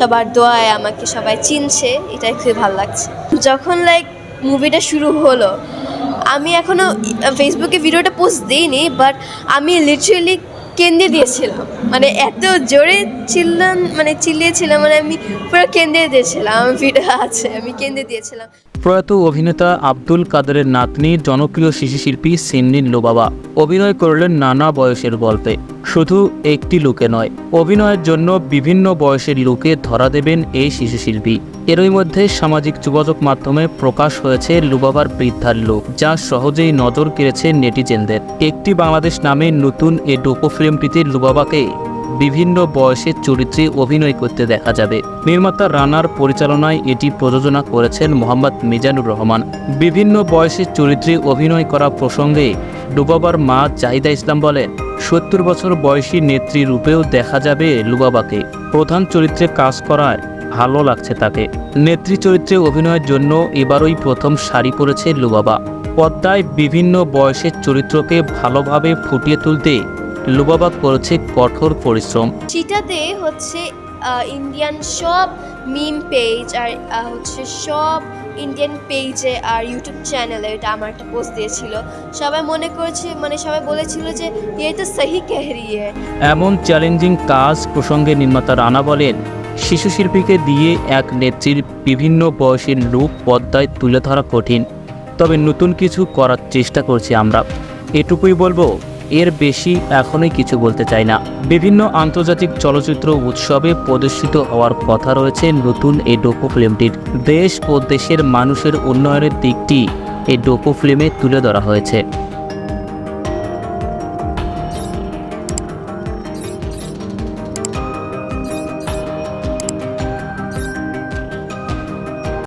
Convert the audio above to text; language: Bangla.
সবার দোয়ায় আমাকে সবাই চিনছে, এটাই খুবই ভালো লাগছে। যখন লাইক মুভিটা শুরু হলো, আমি এখনও ফেসবুকে ভিডিওটা পোস্ট দিইনি বাট আমি লিটারেলি কেন্দ্রে দিয়েছিলাম। মানে এত জোরে চিল্লাম মানে চিল্লিয়েছিলাম মানে আমি পুরো কেন্দ্রে দিয়েছিলাম, আমার ভিডিও আছে, আমি কেন্দ্রে দিয়েছিলাম। প্রয়াত অভিনেতা আব্দুল কাদেরের নাতনি জনপ্রিয় শিশু শিল্পী সিন্নির লোবাবা অভিনয় করলেন নানা বয়সের গল্পে। শুধু একটি লোকে নয়, অভিনয়ের জন্য বিভিন্ন বয়সের লোকে ধরা দেবেন এই শিশু শিল্পী এরই মধ্যে সামাজিক যোগাযোগ মাধ্যমে প্রকাশ হয়েছে লুবাবার বৃদ্ধার লোক, যা সহজেই নজর কেড়েছে নেটিজেনদের। একটি বাংলাদেশ নামে নতুন এ ডোকো ফিল্মটিতে লুবাবাকে বিভিন্ন বয়সের চরিত্রে অভিনয় করতে দেখা যাবে। নির্মাতা রানার পরিচালনায় এটি প্রযোজনা করেছেন মোহাম্মদ মিজানুর রহমান। বিভিন্ন বয়সের চরিত্রে অভিনয় করা প্রসঙ্গে লুবাবার মা জাহিদা ইসলাম বলেন, সত্তর বছর বয়সী নেত্রী রূপেও দেখা যাবে লুবাবাকে। প্রধান চরিত্রে কাজ করায় ভালো লাগছে তাকে। নেত্রী চরিত্রে অভিনয়ের জন্য এবারই প্রথম শাড়ি পরেছে লুবাবা। পদ্মায় বিভিন্ন বয়সের চরিত্রকে ভালোভাবে ফুটিয়ে তুলতে লুবাবা করেছে কঠোর পরিশ্রম। সেটাতে হচ্ছে ইন্ডিয়ান সব মিম পেজ আর হচ্ছে সব ইন্ডিয়ান পেজে আর ইউটিউব চ্যানেলে এটা আমার একটা পোস্ট দিয়েছিল। সবাই মনে করেছে মানে সবাই বলেছিল যে ইয়ে তো সহি কহ রি হ্যায়। এমন চ্যালেঞ্জিং কাজ প্রসঙ্গে নির্মাতা রানা বলেন শিশু শিল্পীকে দিয়ে এক নেত্রীর বিভিন্ন বয়সের রূপ পদ্মায় তুলে ধরা কঠিন তবে নতুন কিছু করার চেষ্টা করছি আমরা। এটুকুই বলব। এর বেশি এখনই কিছু বলতে চাই না। বিভিন্ন আন্তর্জাতিক চলচ্চিত্র উৎসবে প্রদর্শিত হওয়ার কথা রয়েছে নতুন এই ডোকো ফিল্মটির। দেশ ও দেশের মানুষের উন্নয়নের দিকটি এই ডোকো ফিল্মে তুলে ধরা হয়েছে।